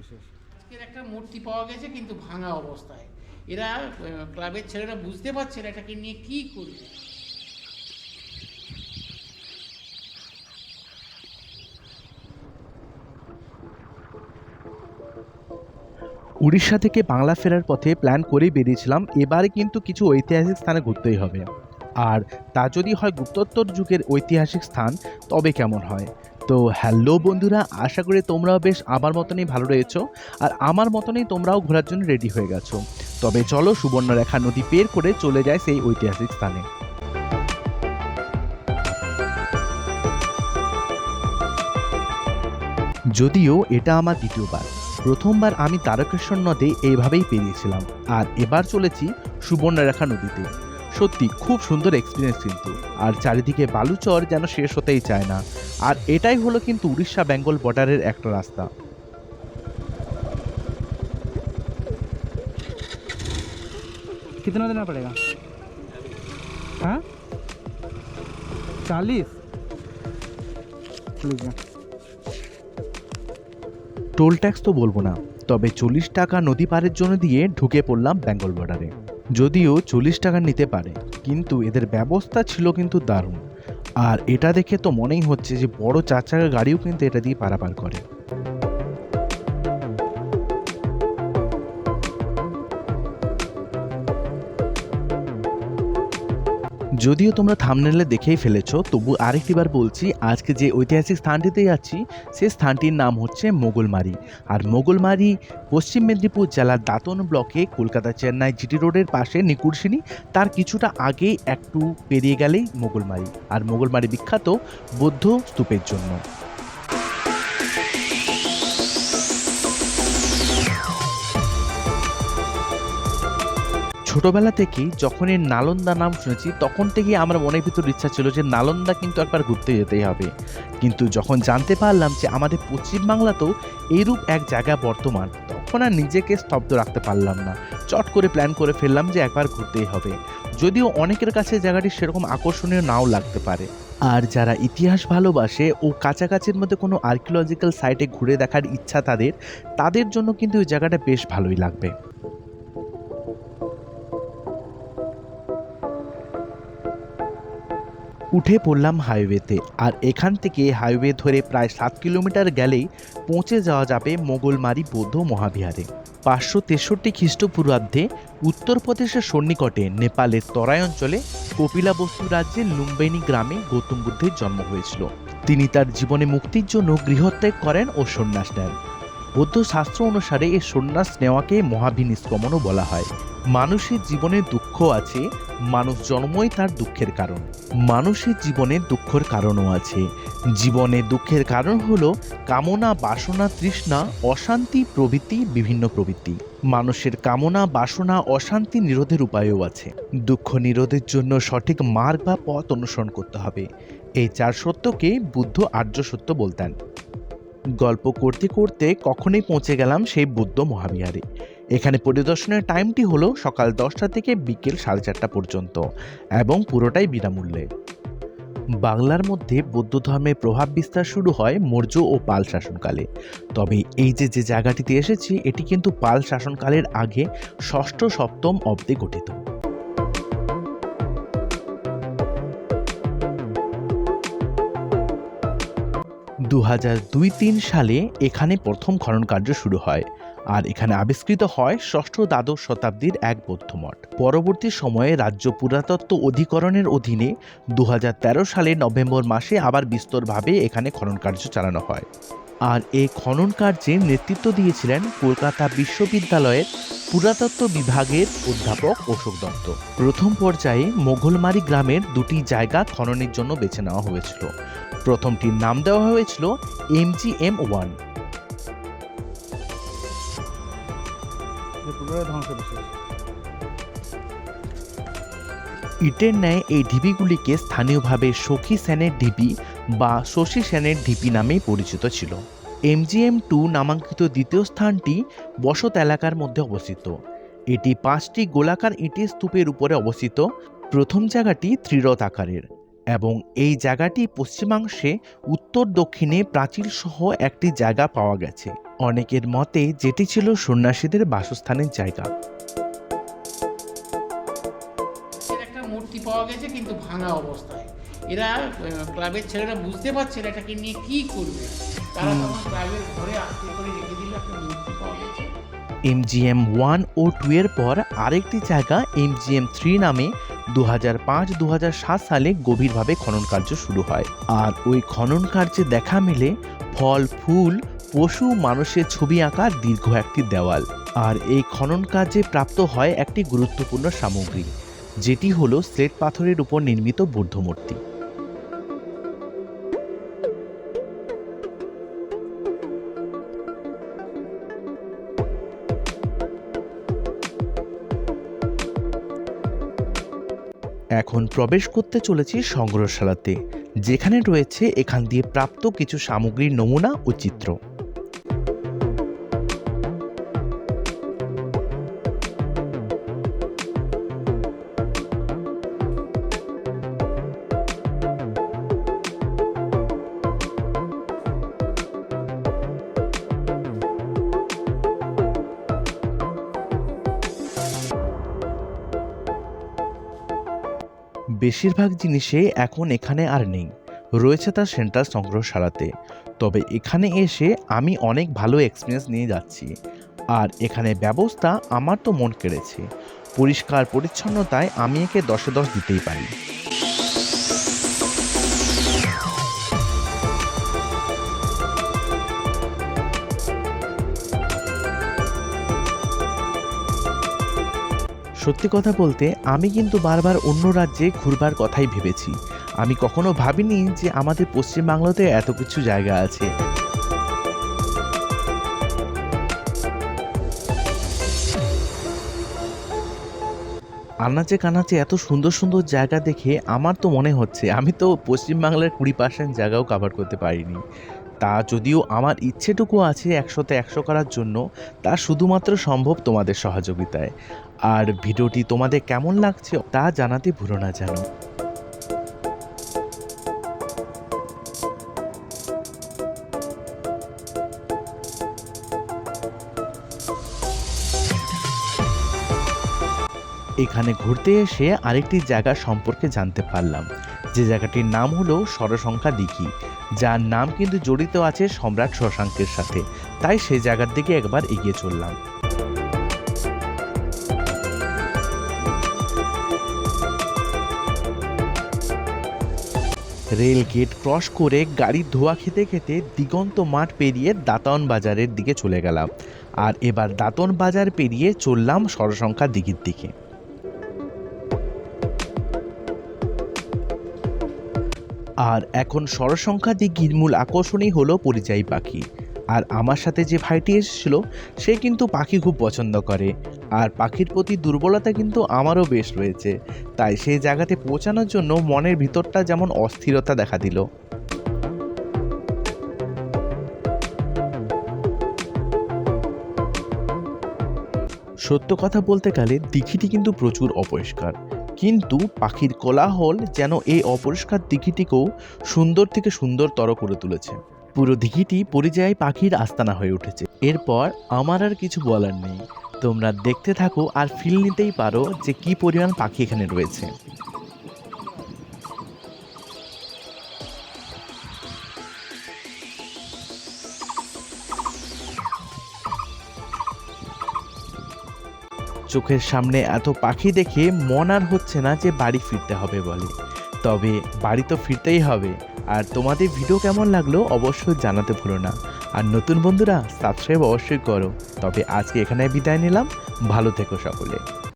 বিশেষ আজকের একটা মূর্তি পাওয়া গেছে কিন্তু ভাঙা অবস্থায়। এরা ক্লাবের ছেলেরা বুঝতে পারছে না এটাকে নিয়ে কি করবে। উড়িষ্যা থেকে বাংলা ফেরার পথে প্ল্যান করেই বেরিয়েছিলাম। এবারে কিন্তু কিছু ঐতিহাসিক স্থানে ঘুরতেই হবে। আর তা যদি হয় গুপ্তোত্তর যুগের ঐতিহাসিক স্থান, তবে কেমন হয়? তো হ্যালো বন্ধুরা, আশা করি তোমরাও বেশ আমার মতনই ভালো রয়েছো আর আমার মতনই তোমরাও ঘোরার জন্য রেডি হয়ে গেছো। তবে চলো সুবর্ণরেখা নদী পের করে চলে যায় সেই ঐতিহাসিক স্থানে। যদিও এটা আমার দ্বিতীয়বার, প্রথমবার আমি তারকেশ্বর নদে এইভাবেই পেরিয়েছিলাম আর এবার চলেছি সুবর্ণরেখা নদীতে। সত্যি খুব সুন্দর এক্সপিরিয়েন্স কিন্তু আর চারিদিকে বালুচর যেন শেষ হতেই চায় না আর এটাই হলো কিন্তু উড়িষ্যা বেঙ্গল বর্ডারের একটা রাস্তা कितना देना पड़ेगा हाँ चालीस लीजिए টোল ট্যাক্স তো বলবো না তবে চল্লিশ টাকা নদী পারের জন্য দিয়ে ঢুকে পড়লাম বেঙ্গল বর্ডারে যদিও চল্লিশ টাকা নিতে পারে, কিন্তু এদের ব্যবস্থা ছিল কিন্তু দারুণ। আর এটা দেখে তো মনেই হচ্ছে যে বড় চার চাকা গাড়িও কিন্তু এটা দিয়ে পারাপার করে। যদিও তোমরা থামনেলে দেখেই ফেলেছ, তবু আরেকটিবার বলছি, আজকে যে ঐতিহাসিক স্থানটিতে যাচ্ছি সে স্থানটির নাম হচ্ছে মোগলমারি। আর মোগলমারি পশ্চিম মেদিনীপুর জেলার দাতন ব্লকে কলকাতা চেন্নাই জিটি রোডের পাশে নিকুরসিনী তার কিছুটা আগে একটু পেরিয়ে গেলেই মোগলমারি। আর মোগলমারি বিখ্যাত বৌদ্ধ স্তূপের জন্য। ছোটবেলা থেকেই যখন এর নালন্দা নাম শুনেছি, তখন থেকেই আমার মনের ভিতর ইচ্ছা ছিল যে নালন্দা কিন্তু একবার ঘুরতে যেতেই হবে। কিন্তু যখন জানতে পারলাম যে আমাদের পশ্চিমবাংলাতেও এইরূপ এক জায়গা বর্তমান, তখন আর নিজেকে স্তব্ধ রাখতে পারলাম না। চট করে প্ল্যান করে ফেললাম যে একবার ঘুরতেই হবে। যদিও অনেকের কাছে জায়গাটি সেরকম আকর্ষণীয় নাও লাগতে পারে। আর যারা ইতিহাস ভালোবাসে ও কাছাকাছির মধ্যে কোনো আর্কিওলজিক্যাল সাইটে ঘুরে দেখার ইচ্ছা তাদের তাদের জন্য কিন্তু ওই জায়গাটা বেশ ভালোই লাগবে। উঠে পড়লাম হাইওয়েতে। আর এখান থেকে হাইওয়ে ধরে প্রায় সাত কিলোমিটার গেলেই পৌঁছে যাওয়া যাবে মোগলমারি বৌদ্ধ মহাবিহারে। পাঁচশো তেষট্টি খ্রিস্টপূর্বাব্দে উত্তরপ্রদেশের সন্নিকটে নেপালের তরাই অঞ্চলে কপিলাবস্তু রাজ্যের লুম্বেনি গ্রামে গৌতম বুদ্ধের জন্ম হয়েছিল। তিনি তার জীবনে মুক্তির জন্য গৃহত্যাগ করেন ও সন্ন্যাস নেন। বৌদ্ধ শাস্ত্র অনুসারে এই সন্ন্যাস নেওয়াকে মহাবিনিষ্ক্রমণও বলা হয়। মানুষের জীবনে দুঃখ আছে, মানুষ জন্মই তার দুঃখের কারণ। মানুষের জীবনে দুঃখের কারণও আছে। জীবনে দুঃখের কারণ হলো কামনা, বাসনা, তৃষ্ণা, অশান্তি, প্রভৃতি, বিভিন্ন প্রবৃত্তি মানুষের কামনা, বাসনা, অশান্তি নিরোধের উপায়ও আছে। দুঃখ নিরোধের জন্য সঠিক মার্গ বা পথ অনুসরণ করতে হবে। এই চার সত্যকে বুদ্ধ আর্য সত্য বলতেন। গল্প করতে করতে কখনই পৌঁছে গেলাম সেই বুদ্ধ মহাবিহারে। এখানে পরিদর্শনের টাইমটি হলো সকাল দশটা থেকে বিকেল সাড়ে চারটা পর্যন্ত এবং পুরোটাই বিনামূল্যে। বাংলার মধ্যে বৌদ্ধ ধর্মের প্রভাব বিস্তার শুরু হয় মৌর্য ও পাল শাসনকালে। তবে এই যে যে জায়গাটিতে এসেছি, এটি কিন্তু পাল শাসনকালের আগে ষষ্ঠ সপ্তম অব্দে গঠিত। দু হাজার দুই তিন সালে এখানে প্রথম খনন কার্য শুরু হয়। আর এখানে আবিষ্কৃত হয় ষষ্ঠ দ্বাদশ শতাব্দীর এক বৌদ্ধ মঠ। পরবর্তী সময়ে রাজ্য পুরাতত্ত্ব অধিকরণের অধীনে দু সালের নভেম্বর মাসে আবার বিস্তরভাবে এখানে খনন কার্য চালানো হয়। আর এই খনন কার্যে নেতৃত্ব দিয়েছিলেন কলকাতা বিশ্ববিদ্যালয়ের পুরাতত্ত্ব বিভাগের অধ্যাপক অশোক দত্ত। প্রথম পর্যায়ে মোঘলমারি গ্রামের দুটি জায়গা খননের জন্য বেছে নেওয়া হয়েছিল। প্রথমটির নাম দেওয়া হয়েছিল এম জি এম ওয়ান। পুরো ইটের ন্যায় এই ঢিপিগুলিকে স্থানীয়ভাবে সখী সেনের ঢিপি বা শশী সেনের ঢিপি নামেই পরিচিত ছিল। এমজিএম টু নামাঙ্কিত দ্বিতীয় স্থানটি বসত এলাকার মধ্যে অবস্থিত। এটি পাঁচটি গোলাকার ইটের স্তূপের উপরে অবস্থিত। প্রথম জায়গাটি ত্রিরত আকারের। এবং এই জায়গাটি পশ্চিমাংশে উত্তর দক্ষিণে প্রাচীর সহ একটি জায়গা পাওয়া গেছে। অনেকের মতে যেটি ছিল সন্ন্যাসীদের বাসস্থানের জায়গা। একটা মূর্তি পাওয়া গেছে কিন্তু ভাঙা অবস্থায়। এরা ক্লাবের ছেলেরা বুঝতে পারছে না এটাকে নিয়ে কি করবে। তারা তখন ক্লাবের ঘরে আটকে করে রেখে দিল একটা মূর্তি পাওয়া গেছে। এমজিএম ওয়ান ও টু এর পর আরেকটি জায়গা এমজিএম থ্রি নামে দু হাজার সালে গভীরভাবে খনন কার্য শুরু হয়। আর ওই খনন কার্যে দেখা মিলে ফল, ফুল, পশু, মানুষের ছবি আঁকা দীর্ঘ একটি দেওয়াল। আর এই খনন কাজে প্রাপ্ত হয় একটি গুরুত্বপূর্ণ সামগ্রী, যেটি হলো স্লেট পাথরের উপর নির্মিত বুদ্ধ এখন প্রবেশ করতে চলেছি সংগ্রহশালাতে, যেখানে রয়েছে এখান দিয়ে প্রাপ্ত কিছু সামগ্রীর নমুনা ও চিত্র। বেশিরভাগ জিনিসে এখন এখানে আর নেই। রয়েছে তার সেন্ট্রাল সংগ্রহশালাতে। তবে এখানে এসে আমি অনেক ভালো এক্সপিরিয়েন্স নিয়ে যাচ্ছি। আর এখানে ব্যবস্থা আমার তো মন কেড়েছে। পরিষ্কার পরিচ্ছন্নতায় আমি একে দশে দশ দিতেই পারি। সত্যি কথা বলতে, আমি কিন্তু বারবার অন্য রাজ্যে ঘুরবার কথাই ভেবেছি। আমি কখনো ভাবিনি যে আমাদের পশ্চিমবাংলাতে এত কিছু জায়গা আছে। আনাচে কানাচে এত সুন্দর সুন্দর জায়গা দেখে আমার তো মনে হচ্ছে, আমি তো পশ্চিমবাংলার কুড়ি পার্সেন্ট জায়গাও কভার করতে পারিনি। তা যদিও আমার ইচ্ছেটুকু আছে একশোতে একশো করার জন্য, তা শুধুমাত্র সম্ভব তোমাদের সহযোগিতায়। আর ভিডিওটি তোমাদের কেমন লাগছে তা জানাতে ভুলো না জানো এখানে ঘুরতে এসে আরেকটি জায়গা সম্পর্কে জানতে পারলাম। যে জায়গাটির নাম হলো সরসংখ্যা দিঘি। যার নাম কিন্তু জড়িত আছে সম্রাট শশাঙ্কের সাথে। তাই সেই জায়গার দিকে একবার এগিয়ে চললাম। রেল গেট ক্রস করে গাড়ির ধোয়া খেতে খেতে দিগন্ত মাঠ পেরিয়ে দাঁতন বাজারের দিকে চলে গেলাম। আর এবার দাঁতন বাজার পেরিয়ে চললাম সরসংখ্যা দিঘির দিকে। আর এখন সরসংখ্যা দিঘির মূল আকর্ষণই হলো পরিযায়ী পাখি। আর আমার সাথে যে ভাইটি এসেছিল, সে কিন্তু পাখি খুব পছন্দ করে। আর পাখির প্রতি দুর্বলতা কিন্তু আমারও বেশ রয়েছে। তাই সেই জায়গাতে পৌঁছানোর জন্য মনের ভিতরটা যেমন অস্থিরতা দেখা দিল। সত্য কথা বলতে গেলে দিঘিটি কিন্তু প্রচুর অপরিষ্কার। কিন্তু পাখির কোলাহল যেন এই অপরিষ্কার দিঘিটিকেও সুন্দর থেকে সুন্দরতর করে তুলেছে। পুরো দিঘিটি পরিযায়ী পাখির আস্তানা হয়ে উঠেছে। এরপর আমার আর কিছু বলার নেই। তোমরা দেখতে থাকো আর ফিল নিতেই পারো যে কি পরিমাণ পাখি এখানে রয়েছে। চোখের সামনে এত পাখি দেখে মন আর হচ্ছে না যে বাড়ি ফিরতে হবে বলে। তবে বাড়ি তো ফিরতেই হবে। আর তোমাদের ভিডিও কেমন লাগল অবশ্যই জানাতে ভুলো না। আর নতুন বন্ধুরা সাবস্ক্রাইব অবশ্যই করো। তবে আজকে এখানে বিদায় নিলাম। ভালো থেকো সকলে।